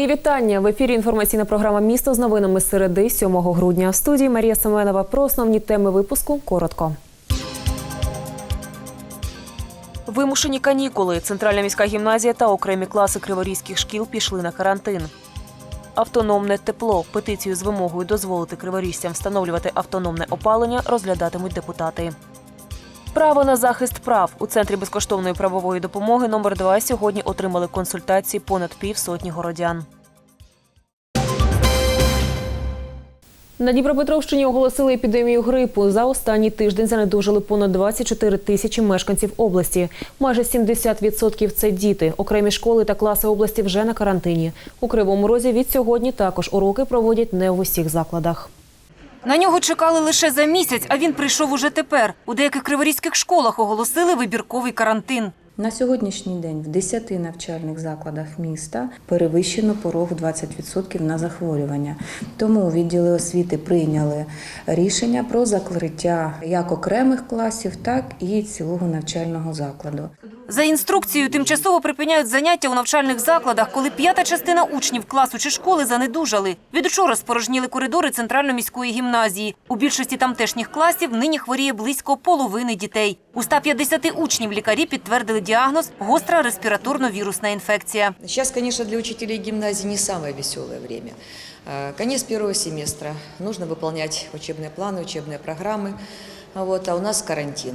Мої вітання в ефірі. Інформаційна програма Місто з новинами середи 7 грудня. В студії Марія Семенова про основні теми випуску. Коротко. Вимушені канікули. Центральна міська гімназія та окремі класи криворізьких шкіл пішли на карантин. Автономне тепло. Петицію з вимогою дозволити криворіжцям встановлювати автономне опалення розглядатимуть депутати. Право на захист прав у центрі безкоштовної правової допомоги номер 2 сьогодні отримали консультації понад півсотні городян. На Дніпропетровщині оголосили епідемію грипу. За останній тиждень занедужили понад 24 тисячі мешканців області. Майже 70% – це діти. Окремі школи та класи області вже на карантині. У Кривому Розі від сьогодні також уроки проводять не в усіх закладах. На нього чекали лише за місяць, а він прийшов уже тепер. У деяких криворізьких школах оголосили вибірковий карантин. На сьогоднішній день в 10 навчальних закладах міста перевищено порог 20% на захворювання. Тому відділи освіти прийняли рішення про закриття як окремих класів, так і цілого навчального закладу. За інструкцією тимчасово припиняють заняття у навчальних закладах, коли п'ята частина учнів класу чи школи занедужали. Від учора спорожніли коридори центрально-міської гімназії. У більшості тамтешніх класів нині хворіє близько половини дітей. У 150 учнів лікарі підтвердили діагноз гостра респіраторно-вірусна інфекція. Сейчас, конечно, для учителей гимназии не самое веселое время. Э, Конец первого семестра. Нужно выполнять учебные планы, учебные программы. Вот, а у нас карантин.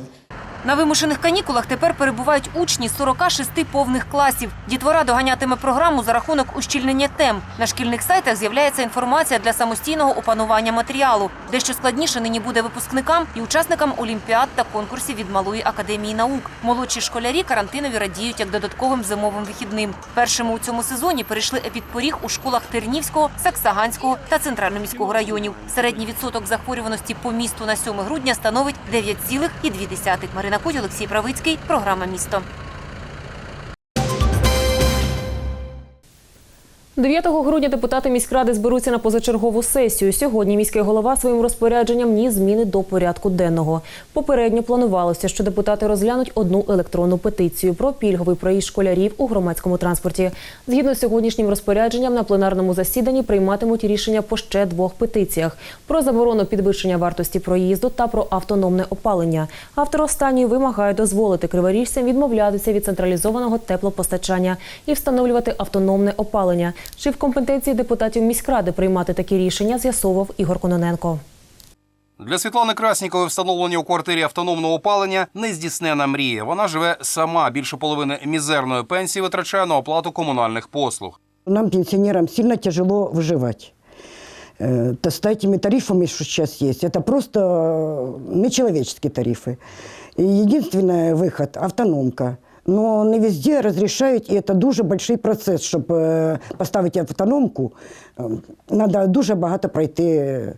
На вимушених канікулах тепер перебувають учні 46 повних класів. Дітвора доганятиме програму за рахунок ущільнення тем. На шкільних сайтах з'являється інформація для самостійного опанування матеріалу. Дещо складніше нині буде випускникам і учасникам олімпіад та конкурсів від малої академії наук. Молодші школярі карантинові радіють як додатковим зимовим вихідним. Першими у цьому сезоні перейшли епідпоріг у школах Тернівського, Саксаганського та центрально-міського районів. Середній відсоток захворюваності по місту на 7 грудня становить 9,2. Марина Кудь, Олексій Правицький. Програма «Місто». 9 грудня депутати міськради зберуться на позачергову сесію. Сьогодні міський голова своїм розпорядженням ніс зміни до порядку денного. Попередньо планувалося, що депутати розглянуть одну електронну петицію про пільговий проїзд школярів у громадському транспорті. Згідно з сьогоднішнім розпорядженням, на пленарному засіданні прийматимуть рішення по ще двох петиціях: про заборону підвищення вартості проїзду та про автономне опалення. Автор останньої вимагає дозволити криворіжцям відмовлятися від централізованого теплопостачання і встановлювати автономне опалення. Чи в компетенції депутатів міськради приймати такі рішення, з'ясовував Ігор Кононенко. Для Світлани Краснікової встановлення у квартирі автономного опалення нездійснена мрія. Вона живе сама. Більше половини мізерної пенсії витрачає на оплату комунальних послуг. Нам, пенсионерам, сильно тяжело выживать. Э, то С этими тарифами, что сейчас есть, это просто э, нечеловеческие тарифы. И единственный выход – автономка. Но не везде разрешают, и это дуже большой процесс, чтобы поставить автономку. э, Надо дуже багато пройти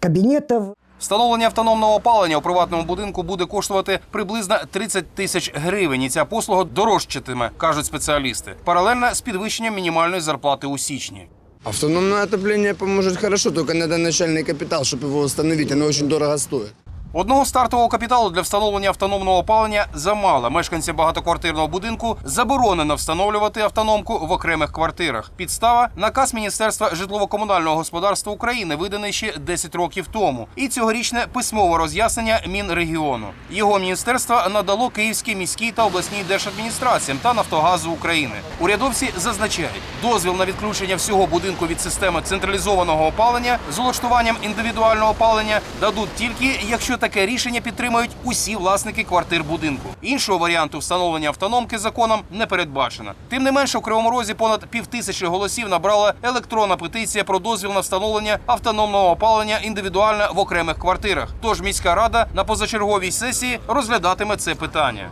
кабінетів. Встановлення автономного опалення у приватному будинку буде коштувати приблизно 30 тисяч гривень. І ця послуга дорожчатиме, кажуть спеціалісти. Паралельно з підвищенням мінімальної зарплати у січні. Автономное отопление поможет хорошо, только надо начальный капитал, чтобы его установить. Оно очень дорого стоит. Одного стартового капіталу для встановлення автономного опалення замало. Мешканцям багатоквартирного будинку заборонено встановлювати автономку в окремих квартирах. Підстава наказ Міністерства житлово-комунального господарства України, виданий ще 10 років тому, і цьогорічне письмове роз'яснення Мінрегіону. Його міністерство надало Київській міській та обласній держадміністраціям та Нафтогазу України. Урядовці зазначають, дозвіл на відключення всього будинку від системи централізованого опалення з улаштуванням індивідуального опалення дадуть тільки якщо таке рішення підтримують усі власники квартир будинку. Іншого варіанту встановлення автономки законом не передбачено. Тим не менше, у Кривому Розі понад півтисячі голосів набрала електронна петиція про дозвіл на встановлення автономного опалення індивідуально в окремих квартирах. Тож міська рада на позачерговій сесії розглядатиме це питання.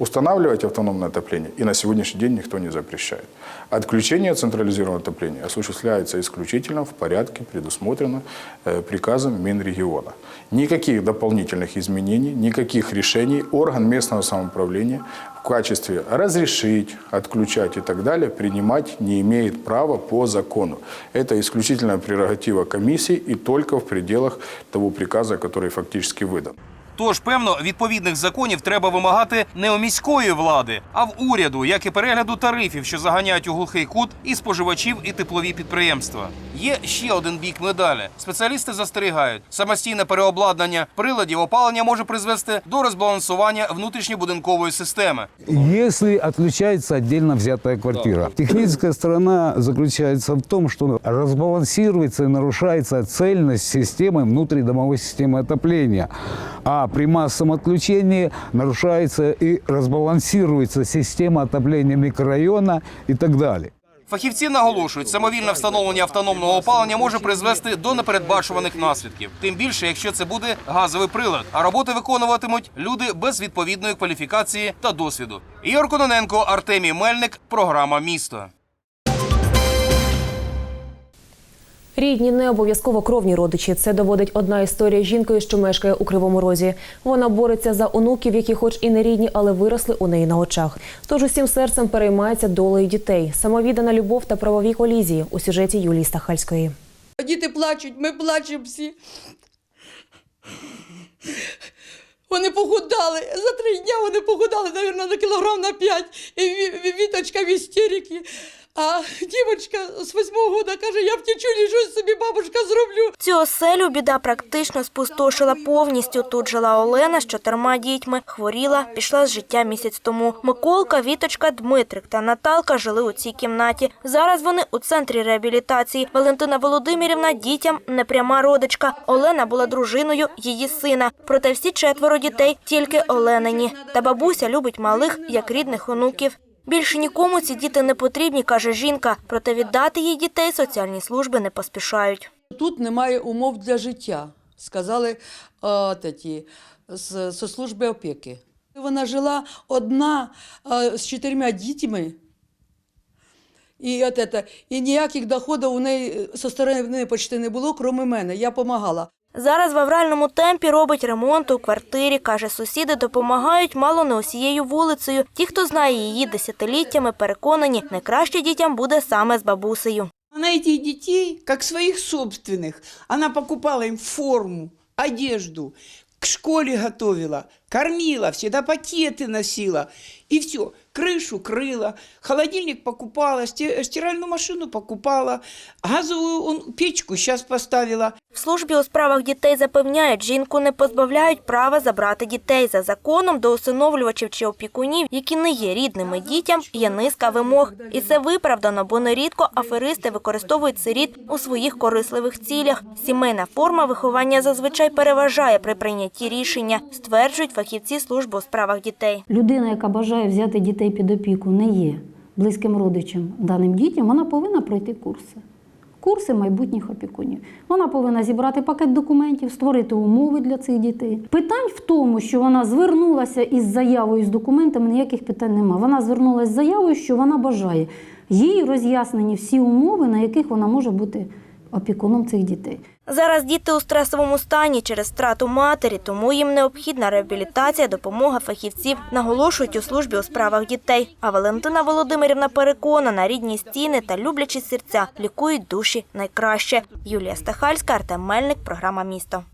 Устанавливать автономное отопление и на сегодняшний день никто не запрещает. Отключение централизированного отопления осуществляется исключительно в порядке, предусмотрено э, приказом Минрегиона. Никаких дополнительных изменений, никаких решений орган местного самоуправления в качестве разрешить, отключать и так далее принимать не имеет права по закону. Это исключительная прерогатива комиссии и только в пределах того приказа, который фактически выдан. Тож, певно, відповідних законів треба вимагати не у міської влади, а в уряду, як і перегляду тарифів, що заганяють у глухий кут і споживачів, і теплові підприємства. Є ще один бік медалі. Спеціалісти застерігають, самостійне переобладнання приладів опалення може призвести до розбалансування внутрішньобудинкової системи. Если отличается отдельно взятая квартира. Техническая сторона заключается в том, что разбалансируется и нарушается цельность системы внутридомовой системы отопления. А при массовом отключении нарушается и разбалансируется система отопления микрорайона и так далее. Фахівці наголошують, самовільне встановлення автономного опалення може призвести до непередбачуваних наслідків. Тим більше, якщо це буде газовий прилад, а роботи виконуватимуть люди без відповідної кваліфікації та досвіду. Ігор Кононенко, Артемій Мельник, програма Місто. Рідні не обов'язково кровні родичі. Це доводить одна історія жінкою, що мешкає у Кривому Розі. Вона бореться за онуків, які, хоч і не рідні, але виросли у неї на очах. Тож усім серцем переймається долею дітей. Самовіддана любов та правові колізії у сюжеті Юлії Стахальської. Діти плачуть, ми плачемо всі. Вони похудали. За три дні вони похудали, мабуть, на кілограм на п'ять. І Ві- Ві- Віточка в істериці. А дівчинка з восьмого года каже, я втечу, щось собі бабушка зроблю. Цю оселю біда практично спустошила повністю. Тут жила Олена з чотирма дітьми, хворіла, пішла з життя місяць тому. Миколка, Віточка, Дмитрик та Наталка жили у цій кімнаті. Зараз вони у центрі реабілітації. Валентина Володимирівна дітям непряма родичка. Олена була дружиною її сина. Проте всі четверо дітей тільки Оленині. Та бабуся любить малих як рідних онуків. Більше нікому ці діти не потрібні, каже жінка. Проте віддати їй дітей соціальні служби не поспішають. Тут немає умов для життя, сказали е, таті, з, з служби опіки. Вона жила одна е, з чотирма дітьми. І, от это, і ніяких доходів у неї зі сторони почти не було, крім мене. Я допомагала. Зараз в авральному темпі робить ремонт у квартирі. Каже, сусіди допомагають мало не усією вулицею. Ті, хто знає її десятиліттями, переконані, найкраще дітям буде саме з бабусею. Вона цих дітей, як своїх собственних, вона покупала їм форму, одежду, к школі готовила, кормила, всегда пакеты носила. И все, крышу крыла, холодильник покупала, сти- стиральную машину покупала, газовую он, печку сейчас поставила. В службі у справах дітей запевняють, жінку не позбавляють права забрати дітей. За законом до усиновлювачів чи опікунів, які не є рідними дітям, є низка вимог. І це виправдано, бо нерідко аферисти використовують сиріт у своїх корисливих цілях. Сімейна форма виховання зазвичай переважає при прийнятті рішення, стверджують фахівці служби у справах дітей. Людина, яка бажає взяти дітей під опіку, не є близьким родичем даним дітям, вона повинна пройти курси. Курси майбутніх опікунів. Вона повинна зібрати пакет документів, створити умови для цих дітей. Питань в тому, що вона звернулася із заявою з документами, ніяких питань немає. Вона звернулася з заявою, що вона бажає. Їй роз'яснені всі умови, на яких вона може бути опікуном цих дітей. Зараз діти у стресовому стані через втрату матері, тому їм необхідна реабілітація, допомога фахівців, наголошують у службі у справах дітей. А Валентина Володимирівна переконана, рідні стіни та люблячі серця лікують душі найкраще. Юлія Стахальська, Артем Мельник, програма Місто.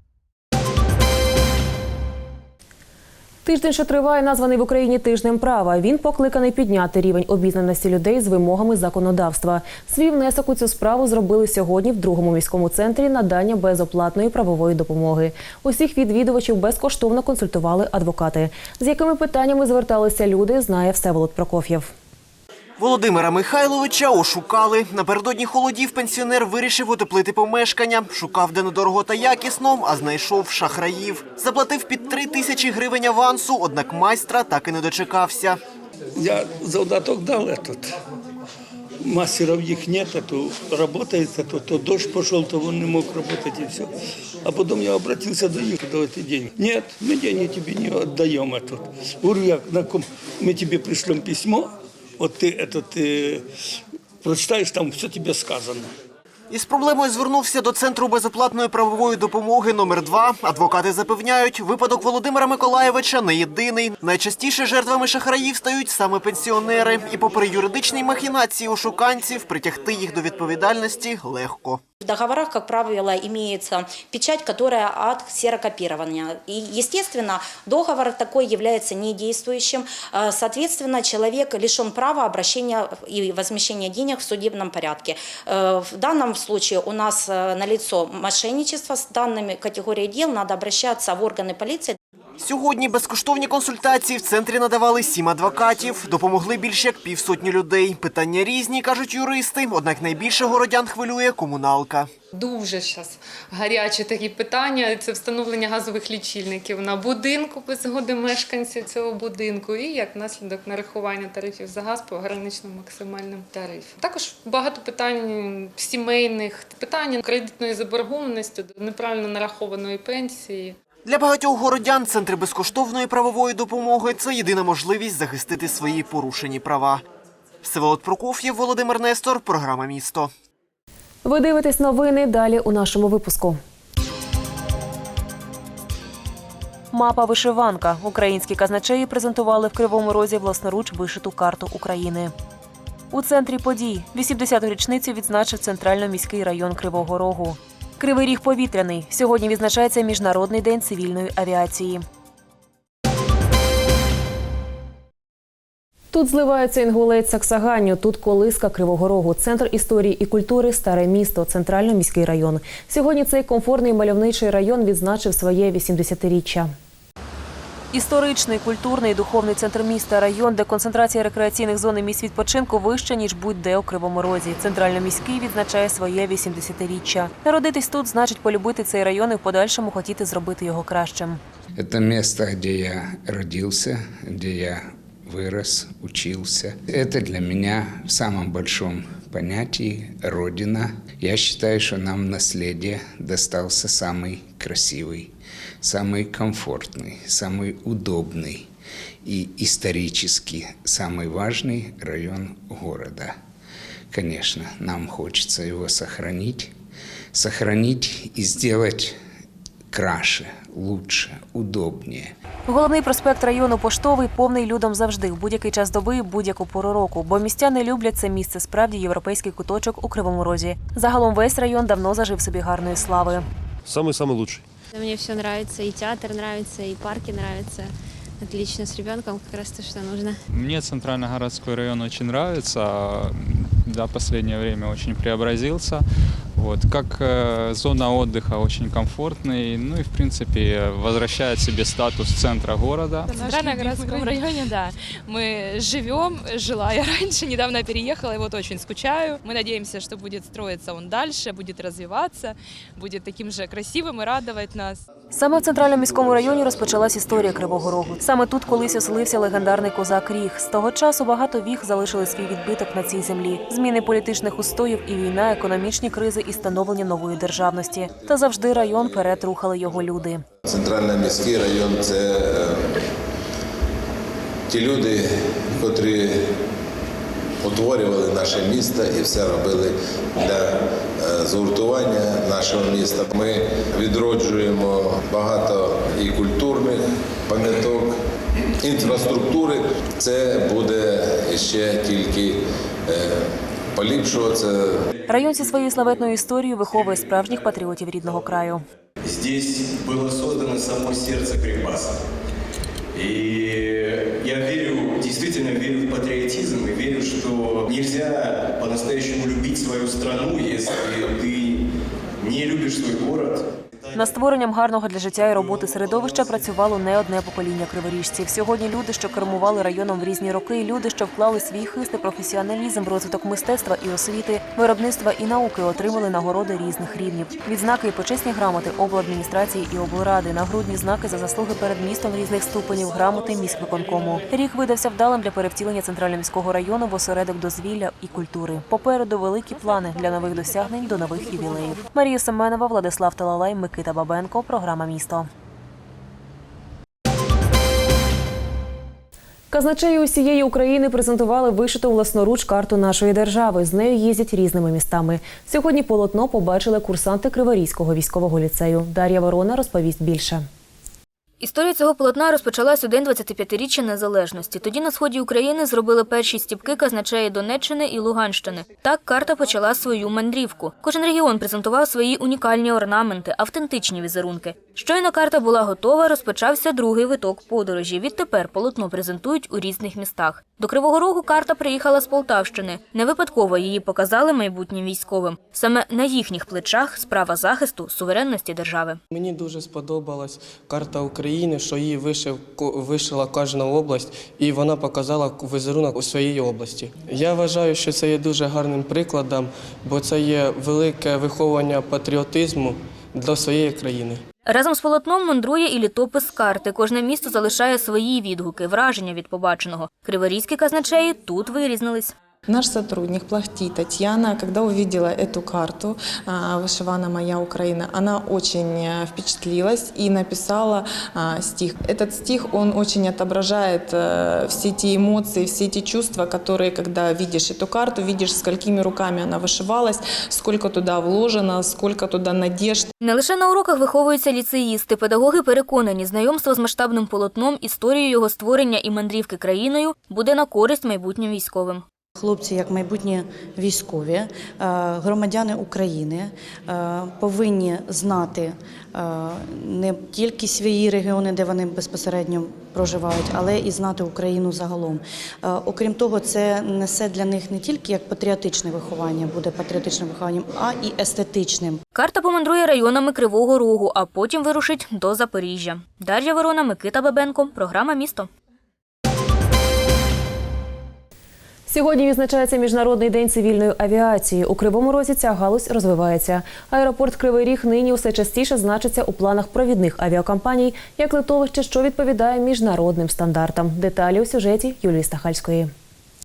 Тиждень, що триває, названий в Україні тижнем права. Він покликаний підняти рівень обізнаності людей з вимогами законодавства. Свій внесок у цю справу зробили сьогодні в другому міському центрі надання безоплатної правової допомоги. Усіх відвідувачів безкоштовно консультували адвокати. З якими питаннями зверталися люди, знає Всеволод Прокоф'єв. Володимира Михайловича ошукали. Напередодні холодів пенсіонер вирішив утеплити помешкання. Шукав де недорого та якісно, а знайшов шахраїв. Заплатив під три тисячі гривень авансу, однак майстра так і не дочекався. Я задаток дал этот. Мастеров их нет, а то работает, а то, то дождь пошел, то он не мог работать и все. А потом я обратился до них, давайте деньги. Нет, мы деньги тебе не отдаем этот. Говорю, я, на ком, мы тебе пришлем письмо, вот ты этот, э, прочитаешь, там все тебе сказано. Із проблемою звернувся до центру безоплатної правової допомоги номер 2 Адвокати запевняють, випадок Володимира Миколаєвича не єдиний. Найчастіше жертвами шахраїв стають саме пенсіонери. І попри юридичні махінації ошуканців, притягти їх до відповідальності легко. В договорах, как правило, имеется печать, которая от ксерокопирования. И, естественно, договор такой является недействующим. Э, Соответственно, человек лишен права обращения и возмещения денег в судебном порядке. Э, В данном случае у нас э, налицо мошенничество с данными категорией дел. Надо обращаться в органы полиции. Сьогодні безкоштовні консультації в центрі надавали сім адвокатів. Допомогли більше як півсотні людей. Питання різні, кажуть юристи. Однак найбільше городян хвилює комуналка. Дуже зараз гарячі такі питання. Це встановлення газових лічильників на будинку без згоди мешканців цього будинку, і як наслідок нарахування тарифів за газ по граничному максимальному тарифу. Також багато питань сімейних, питання кредитної заборгованості, неправильно нарахованої пенсії. Для багатьох городян центри безкоштовної правової допомоги це єдина можливість захистити свої порушені права. Всеволод Прокоф'єв, Володимир Нестор, програма Місто. Ви дивитесь новини далі у нашому випуску. Мапа вишиванка. Українські казначеї презентували в Кривому Розі власноруч вишиту карту України. У центрі подій 80-ту річницю відзначив центрально-міський район Кривого Рогу. Кривий ріг повітряний. Сьогодні відзначається Міжнародний день цивільної авіації. Тут зливається інгулець Саксаганю, тут колиска Кривого Рогу, центр історії і культури, старе місто, центрально-міський район. Сьогодні цей комфортний мальовничий район відзначив своє 80-річчя. Історичний, культурний, духовний центр міста, район, де концентрація рекреаційних зон і місць відпочинку вища, ніж будь-де у Кривому Розі. Центрально-міський відзначає своє 80-річчя. Народитись тут значить полюбити цей район і в подальшому хотіти зробити його кращим. Это место, где я родился, где я вырос, учился. Это для меня в самом большом понятии родина. Я считаю, что нам в наследие достался самый красивый, самый комфортный, самый удобный и исторически самый важный район города. Конечно, нам хочется его сохранить, сохранить и сделать краше, лучше, удобнее. Головний проспект району Поштовий повний людом завжди, в будь-який час доби, і будь-яку пору року. Бо містяни люблять це місце справді європейський куточок у Кривому Розі. Загалом весь район давно зажив собі гарної слави. Самый-самый лучший. Мне все нравится, и театр нравится, и парки нравятся. Отлично, с ребенком как раз то, что нужно. Мне центрально-городской район очень нравится За последнее время очень преобразился. Вот. Как э, зона отдыха очень комфортный. Ну и, в принципе, возвращает себе статус центра города. В Центрально-городском районе, да. Мы живем, жила я раньше, недавно переехала, и вот очень скучаю. Мы надеемся, что будет строиться он дальше, будет развиваться, будет таким же красивым и радовать нас. Саме в центральному міському районі розпочалась історія Кривого Рогу. Саме тут колись оселився легендарний козак Ріг. З того часу багато віг залишили свій відбиток на цій землі. Зміни політичних устоїв і війна, економічні кризи і становлення нової державності. Та завжди район перед рухали його люди. Центральний міський район це е, ті люди, котрі утворювали наше місто і все робили для е, згуртування нашого міста. Ми відроджуємо багато і культурних пам'яток, інфраструктури. Це буде ще тільки е, поліпшуватися. Район зі своєю славетною історією виховує справжніх патріотів рідного краю. Здесь було создано само серце Кривбаса. И я верю, действительно верю в патриотизм и верю, что нельзя по-настоящему любить свою страну, если ты не любишь свой город. Над створенням гарного для життя і роботи середовища працювало не одне покоління криворіжців. Сьогодні люди, що кермували районом в різні роки, люди, що вклали свій хист і професіоналізм розвиток мистецтва і освіти, виробництва і науки, отримали нагороди різних рівнів. Відзнаки і почесні грамоти обладміністрації і облради, нагрудні знаки за заслуги перед містом різних ступенів, грамоти міськвиконкому. Рік видався вдалим для перевтілення центрально-міського району в осередок дозвілля і культури. Попереду великі плани для нових досягнень до нових ювілеїв. Марія Семенова, Владислав Талалай, Микита Бабенко. Програма місто. Казначеї усієї України презентували вишиту власноруч карту нашої держави. З нею їздять різними містами. Сьогодні полотно побачили курсанти Криворізького військового ліцею. Дар'я Ворона розповість більше. Історія цього полотна розпочалась у день 25-річчя незалежності. Тоді на сході України зробили перші стіпки казначеї Донеччини і Луганщини. Так карта почала свою мандрівку. Кожен регіон презентував свої унікальні орнаменти, автентичні візерунки. Щойно карта була готова, розпочався другий виток подорожі. Відтепер полотно презентують у різних містах. До Кривого Рогу карта приїхала з Полтавщини. Не випадково її показали майбутнім військовим. Саме на їхніх плечах справа захисту суверенності держави. Мені дуже сподобалась карта України, що її вишив, вишила кожна область, і вона показала візерунок у своїй області. Я вважаю, що це є дуже гарним прикладом, бо це є велике виховування патріотизму для своєї країни. Разом з полотном мандрує і літопис карти. Кожне місто залишає свої відгуки, враження від побаченого. Криворізькі казначеї тут вирізнились. Наш сотрудник Плахти Татьяна, когда увидела эту карту а, «Вышивана моя Украина», она очень э, впечатлилась и написала а, стих. Этот стих, он очень отображает э, все те эмоции, все те чувства, которые, когда видишь эту карту, видишь, сколькими руками она вышивалась, сколько туда вложено, сколько туда надежд. Не лише на уроках виховуються ліцеїсти. Педагоги переконані, знайомство з масштабним полотном, історією його створення і мандрівки країною буде на користь майбутнім військовим. Хлопці, як майбутні військові, е, громадяни України, е, повинні знати е, не тільки свої регіони, де вони безпосередньо проживають, але і знати Україну загалом. Окрім того, це несе для них не тільки як патріотичне виховання, буде патріотичним вихованням, а і естетичним. Карта помандрує районами Кривого Рогу, а потім вирушить до Запоріжжя. Дар'я Ворона, Микита Бабенко. Програма «Місто». Сьогодні відзначається Міжнародний день цивільної авіації. У Кривому Розі ця галузь розвивається. Аеропорт Кривий Ріг нині усе частіше значиться у планах провідних авіакомпаній як литовище, що відповідає міжнародним стандартам. Деталі у сюжеті Юлії Стахальської.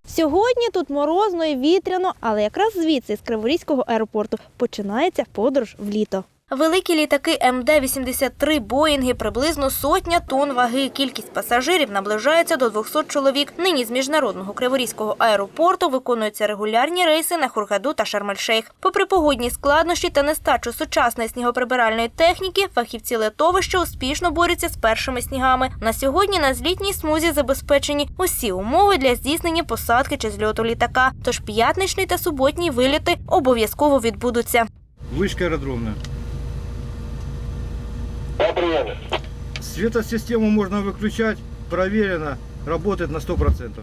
Сьогодні тут морозно і вітряно, але якраз звідси з Криворізького аеропорту починається подорож в літо. Великі літаки МД-83 Боїнги приблизно сотня тонн ваги. Кількість пасажирів наближається до 200 чоловік. Нині з міжнародного Криворізького аеропорту виконуються регулярні рейси на Хургаду та Шарм-ель-Шейх. Попри погодні складнощі та нестачу сучасної снігоприбиральної техніки, фахівці литовища успішно борються з першими снігами. На сьогодні на злітній смузі забезпечені усі умови для здійснення посадки чи зльоту літака. Тож п'ятничний та суботній виліти обов'язково відбудуться. Вышка аэродромная. Светосистему можно выключать, проверено, работает на 100%.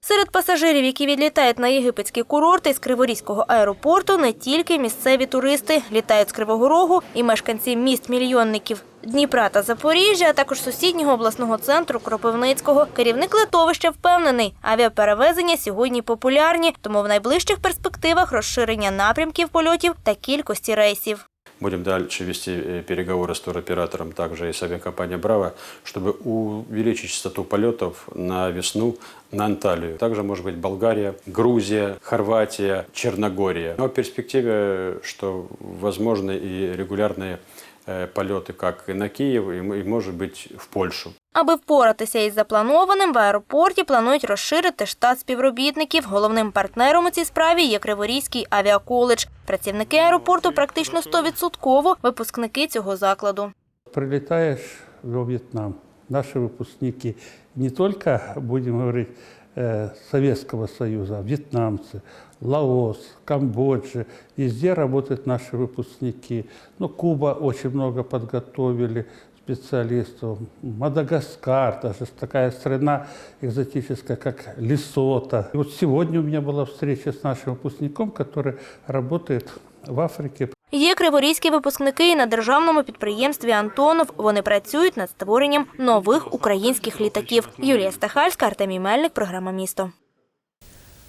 Серед пасажирів, які відлітають на єгипетські курорти з Криворізького аеропорту, не тільки місцеві туристи. Літають з Кривого Рогу і мешканці міст-мільйонників Дніпра та Запоріжжя, а також сусіднього обласного центру Кропивницького. Керівник литовища впевнений, авіаперевезення сьогодні популярні, тому в найближчих перспективах розширення напрямків польотів та кількості рейсів. Будем дальше вести э, переговоры с туроператором, также и с авиакомпанией «Браво», чтобы увеличить частоту полетов на весну на Анталию. Также может быть Болгария, Грузия, Хорватия, Черногория. Но в перспективе, что возможны и регулярные э, полеты как и на Киев, и, м- и, может быть, в Польшу. Аби впоратися із запланованим, в аеропорті планують розширити штат співробітників. Головним партнером у цій справі є Криворізький авіаколедж. Працівники аеропорту практично 100% випускники цього закладу. Прилетаешь во Вьетнам, наши выпускники не только, будем говорить, э, Советского Союза, а вьетнамцы, Лаос, Камбоджа, везде работают наши выпускники. Ну, Куба очень много подготовили специалистов. Мадагаскар, даже такая страна экзотическая, как Лесото. И вот сегодня у меня была встреча с нашим выпускником, который работает в Африке. Є криворізькі випускники і на державному підприємстві Антонов. Вони працюють над створенням нових українських літаків. Юлія Стахальська, Артемій Мельник, програма «Місто».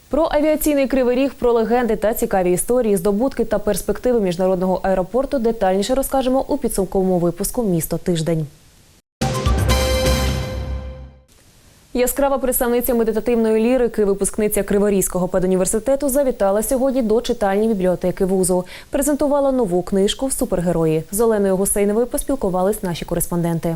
Про авіаційний кривий ріг, про легенди та цікаві історії, здобутки та перспективи міжнародного аеропорту детальніше розкажемо у підсумковому випуску Місто тиждень. Яскрава представниця медитативної лірики, випускниця Криворізького педуніверситету, завітала сьогодні до читальні бібліотеки вузу. Презентувала нову книжку Супергерої. З Оленою Гусейновою поспілкувались наші кореспонденти.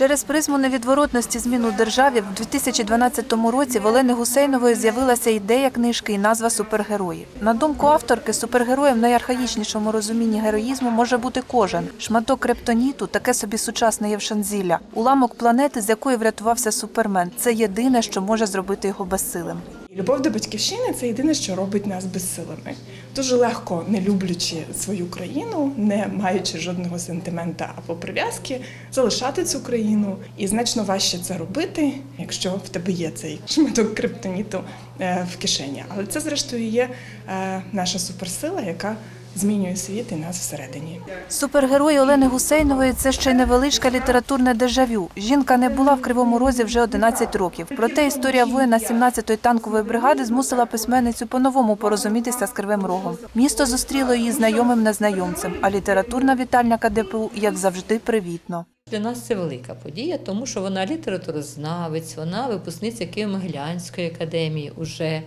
Через призму невідворотності змін у державі в 2012 році в Олени Гусейнової з'явилася ідея книжки і назва Супергерої. На думку авторки, супергероєм в найархаїчнішому розумінні героїзму може бути кожен. Шматок криптоніту таке собі сучасне Євшанзілля. Уламок планети, з якої врятувався супермен. Це єдине, що може зробити його безсилим. Любов до батьківщини це єдине, що робить нас безсилими. Дуже легко, не люблячи свою країну, не маючи жодного сентимента або прив'язки, залишати цю країну. І значно важче це робити, якщо в тебе є цей шматок криптоніту е, в кишені. Але це, зрештою, є е, наша суперсила, яка змінює світ і нас всередині. Супергерой Олени Гусейнової це ще й невеличке літературне дежавю. Жінка не була в Кривому Розі вже 11 років. Проте історія воїна 17-ї танкової бригади змусила письменницю по-новому порозумітися з Кривим Рогом. Місто зустріло її знайомим незнайомцем, а літературна вітальня КДПУ, як завжди, привітно. Для нас це велика подія, тому що вона літературознавець, вона випускниця Києво-Могилянської академії уже.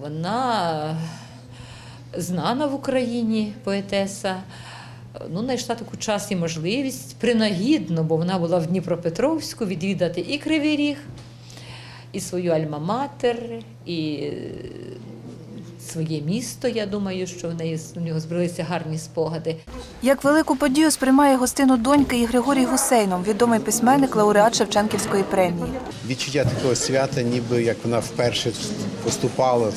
Вона знана в Україні поетеса. Ну, знайшла таку час і можливість принагідно, бо вона була в Дніпропетровську, відвідати і Кривий Ріг, і свою альма-матер, і е, своє місто. Я думаю, що в неї у нього збралися гарні спогади. Як велику подію сприймає гостину доньки і Григорій Гусейнов, відомий письменник, лауреат Шевченківської премії. відчуття такого свята, ніби як вона вперше поступала.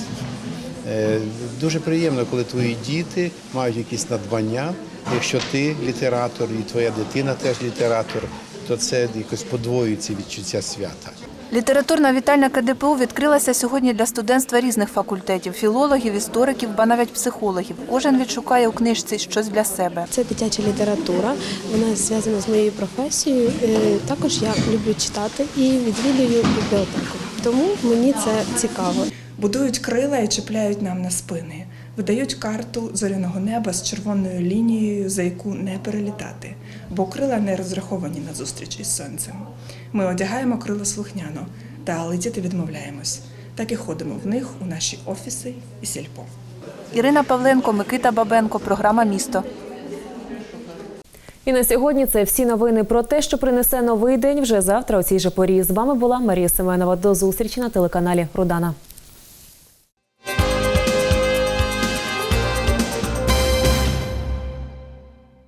Е, Дуже приємно, коли твої діти мають якісь надбання. Якщо ти літератор і твоя дитина теж літератор, то це якось подвоює ці відчуття свята. Літературна вітальня КДПУ відкрилася сьогодні для студентства різних факультетів філологів, істориків, ба навіть психологів. Кожен відшукає у книжці щось для себе. Це дитяча література, вона зв'язана з моєю професією. Е, Також я люблю читати і відвідую бібліотеку. Тому мені це цікаво. Будують крила і чіпляють нам на спини. Видають карту зоряного неба з червоною лінією, за яку не перелітати, бо крила не розраховані на зустріч із сонцем. Ми одягаємо крила слухняно, та летіти відмовляємось. Так і ходимо в них у наші офіси і сільпо. Ірина Павленко, Микита Бабенко, програма Місто. І на сьогодні це всі новини про те, що принесе новий день вже завтра у цій же порі. З вами була Марія Семенова. До зустрічі на телеканалі Рудана.